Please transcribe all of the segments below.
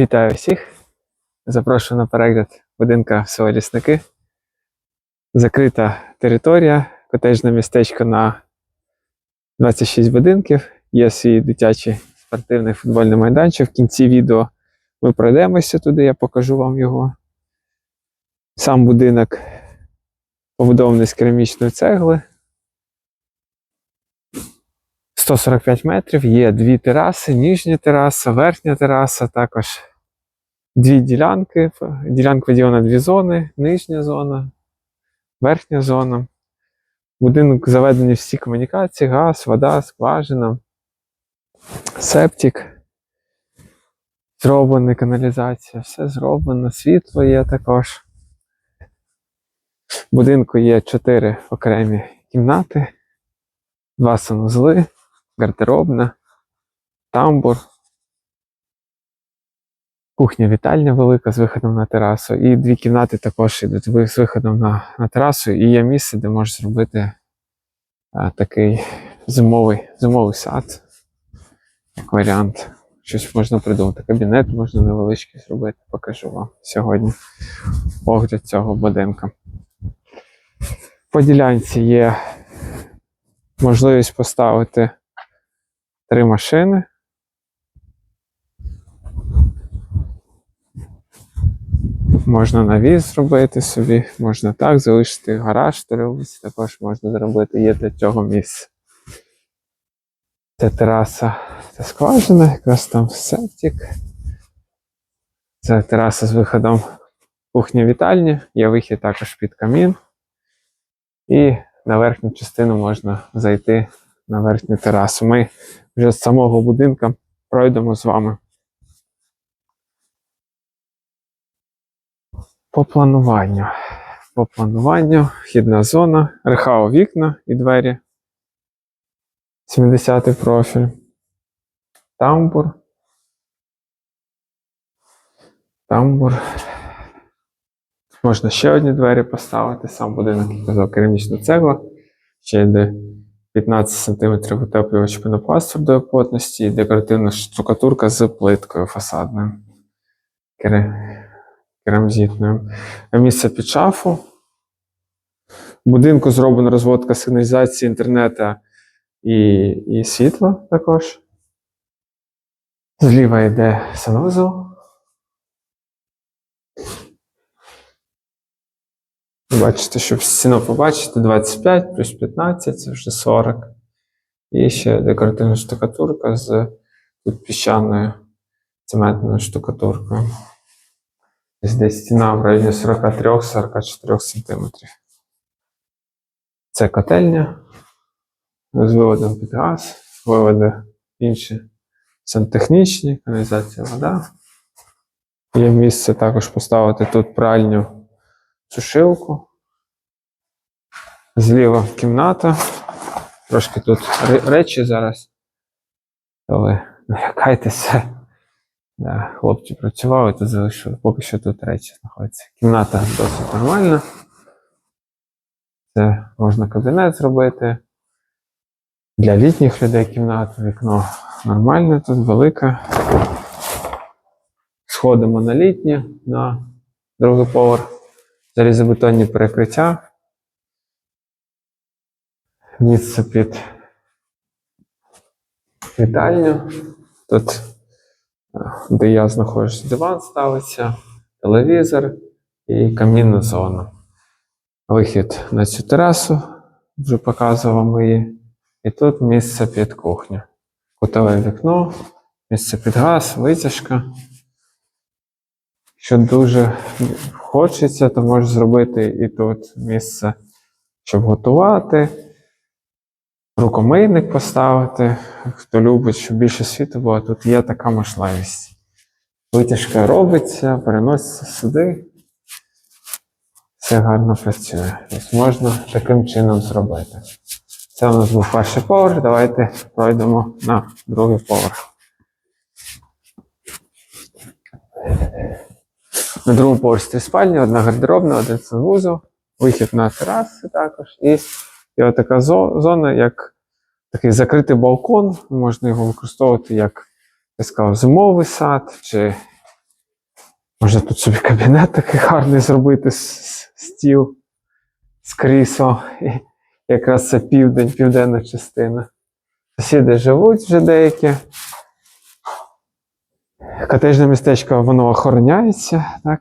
Вітаю всіх! Запрошую на перегляд будинка в село Лісники. Закрита територія, котежне містечко на 26 будинків. Є свій дитячий спортивний футбольний майданчик. В кінці відео ми пройдемося туди, я покажу вам його. Сам будинок побудований з керамічної цегли. 145 метрів, є дві тераси, нижня тераса, верхня тераса, також дві ділянки. Ділянка поділена на дві зони, нижня зона, верхня зона. Будинок заведені всі комунікації, газ, вода, скважина, септик. Зроблена каналізація, все зроблено, світло є також. В будинку є чотири окремі кімнати, два санузли гардеробна, тамбур, кухня вітальня велика з виходом на терасу. І дві кімнати також йдуть з виходом на, на терасу. І є місце, де можеш зробити а, такий зимовий, зимовий сад, як варіант. Щось можна придумати. Кабінет можна невеличкий зробити, покажу вам сьогодні огляд цього будинку. По ділянці є можливість поставити три машини. Можна навіс зробити собі, можна так залишити гараж торговиці, також можна зробити, є для цього місце. Це тераса, це скважина, якраз там септик. Це тераса з виходом кухня вітальні, є вихід також під камін. І на верхню частину можна зайти на верхню терасу. Ми вже з самого будинку пройдемо з вами. По плануванню. По плануванню вхідна зона, рехао вікна і двері. 70-й профіль. Тамбур. Тамбур. Можна ще одні двері поставити. Сам будинок, казав, керамічна цегла. Ще йде 15 см утеплювач пенопласт твердої плотності і декоративна штукатурка з плиткою фасадною. Керамзитною. Місце під шафу. В будинку зроблена розводка сигналізації інтернету і, і світла також. Зліва йде санвузол. Бачите, щоб стіну побачити, 25 плюс 15, це вже 40. І ще декоративна штукатурка з тут піщаною цементною штукатуркою. Десь стіна в районі 43-44 см. Це котельня з виводом під газ, виводи інші сантехнічні, каналізація вода. Є місце також поставити тут пральню сушилку. Зліва кімната. Трошки тут речі зараз. То ви не лякайтеся. Да, хлопці працювали, тут залишили. Поки що тут речі знаходяться. Кімната досить нормальна. Це можна кабінет зробити. Для літніх людей кімната, вікно нормальне, тут велике. Сходимо на літнє, на другий поверх залізобетонні перекриття. Місце під вітальню. Тут, е, де я знаходжусь, диван ставиться, телевізор і камінна зона. Вихід на цю терасу, вже показував її. І тут місце під кухню. Кутове вікно, місце під газ, витяжка. Якщо дуже хочеться, то можеш зробити і тут місце, щоб готувати, рукомийник поставити. Хто любить, щоб більше світу було, тут є така можливість. Витяжка робиться, переноситься сюди. Все гарно працює. Тобто можна таким чином зробити. Це у нас був перший поверх. Давайте пройдемо на другий поверх. На другому поверсі три спальні, одна гардеробна, один санвузол, вихід на тераси також. І, отака зо- зона, як такий закритий балкон. Можна його використовувати як я сказав, зимовий сад чи Можна тут собі кабінет такий гарний зробити, с- стіл з кріслом. І якраз це південь, південна частина. Сусіди живуть вже деякі. Котежне містечко воно охороняється, так?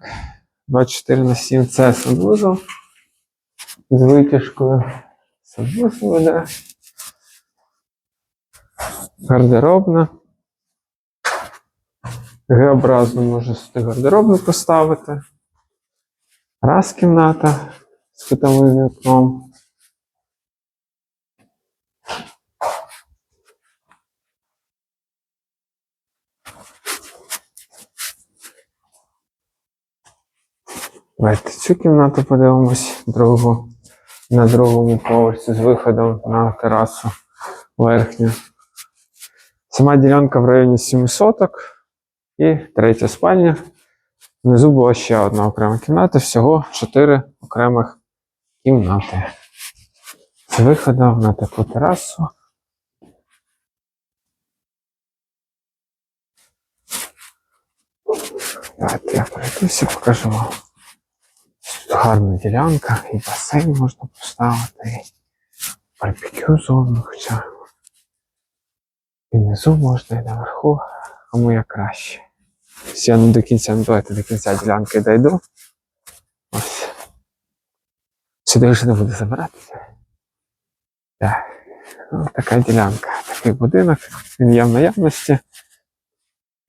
24 на 7 це санвузол з витяжкою. Санвузол веде. Гардеробна. Г-образно можна сюди гардеробну поставити. Раз кімната з кутовим вікном. Давайте цю кімнату подивимось другу на другому поверсі з виходом на терасу верхню. Сама ділянка в районі 7 соток і третя спальня. Внизу була ще одна окрема кімната, всього 4 окремих кімнати. З виходом на таку терасу. Давайте я пройдуся, покажу вам. Гарна ділянка, і басейн можна поставити, і барбекю зону, хоча і внизу можна, і наверху, кому як краще. Ось Я не до кінця, ну давайте до кінця ділянки дойду. Ось. Сюди вже не буду забиратися. Так. Ну, така ділянка, такий будинок. Він є в наявності.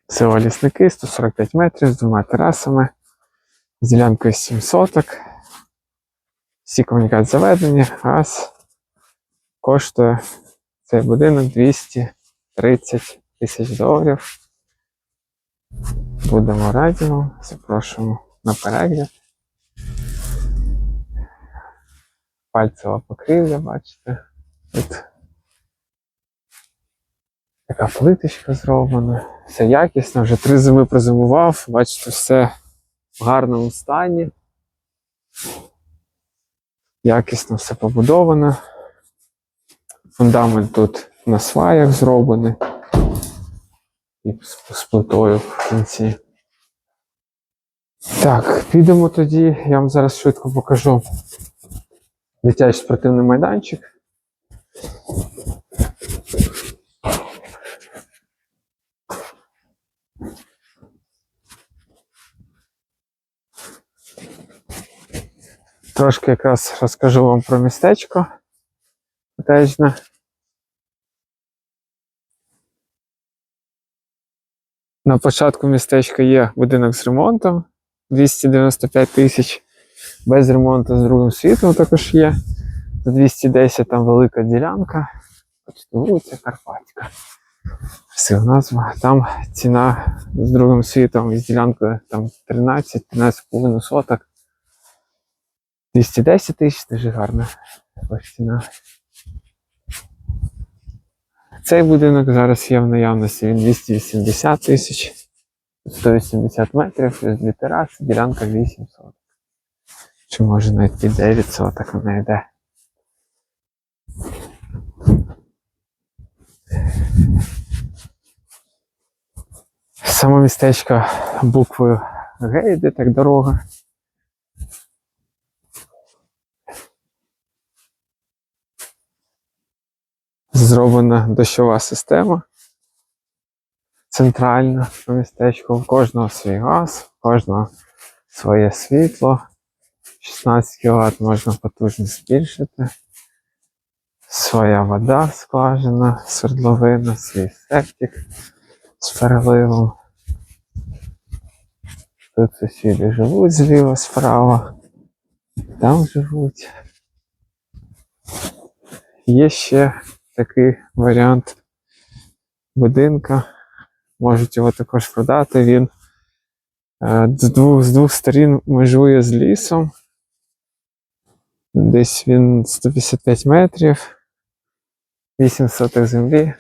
Село лісники, 145 метрів з двома терасами з ділянкою 7 соток. Всі комунікації заведені, газ коштує цей будинок 230 тисяч доларів. Будемо раді запрошуємо на перегляд. Пальцева покрівля, бачите. Тут така плиточка зроблена. Все якісно, вже три зими прозимував, бачите, все в гарному стані. Якісно все побудовано. Фундамент тут на сваях зроблений. І з, плитою в кінці. Так, підемо тоді. Я вам зараз швидко покажу дитячий спортивний майданчик. Трошки якраз розкажу вам про містечко котежне. На початку містечка є будинок з ремонтом 295 тисяч. Без ремонту з другим світлом також є. За 210 там велика ділянка. Вулиця Карпатська. Красива назва. Там ціна з другим світом і з ділянкою там 13-13,5 соток. 210 тисяч, дуже гарна ціна. Цей будинок зараз є в наявності, він 280 тисяч, 180 метрів, плюс дві тераси, ділянка 8 соток. Чи може навіть під 9 соток вона йде. Саме містечко буквою Г йде так дорога. Зроблена дощова система. Центральна по містечку. У кожного свій газ, у кожного своє світло. 16 кВт можна потужність збільшити. Своя вода скважина, свердловина, свій септик з переливом. Тут сусіди живуть зліва, справа. Там живуть. Є ще такий варіант будинка. Можуть його також продати. Він е, з двох, з двох сторін межує з лісом. Десь він 155 метрів, 8 сотих землі.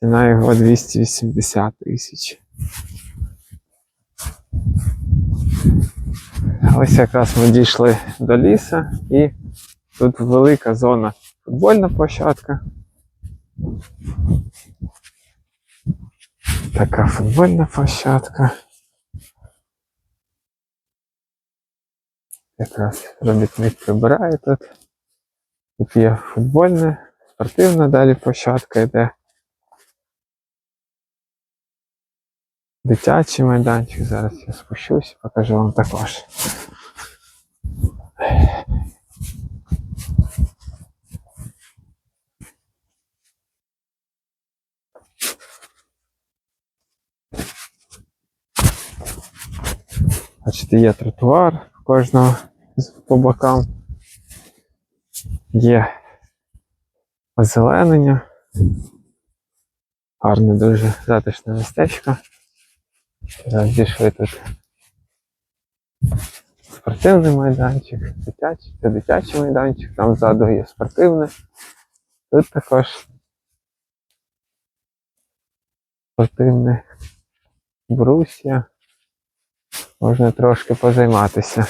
Ціна його 280 тисяч. Ось якраз ми дійшли до ліса і тут велика зона футбольна площадка. Така футбольна площадка. Якраз робітник прибирає тут. Тут є футбольне, спортивна далі площадка йде. Дитячий майданчик. Зараз я спущусь, покажу вам також. Бачите, є тротуар кожного по бокам. Є озеленення. Гарне дуже затишне містечко. Зараз зійшли тут спортивний майданчик, дитячий, це дитячий майданчик, там ззаду є спортивний. Тут також спортивне брусья. Можна трошки позайматися.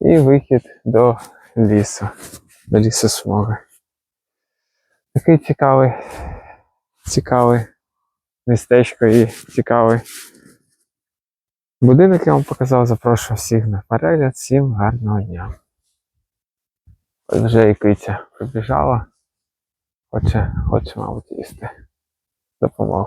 І вихід до лісу, до лісосмуги. Такий цікавий, цікавий містечко і цікавий будинок я вам показав. Запрошую всіх на перегляд. Всім гарного дня. Ось вже і киця прибіжала. Хоче, хоче, мабуть, їсти. Допомогу.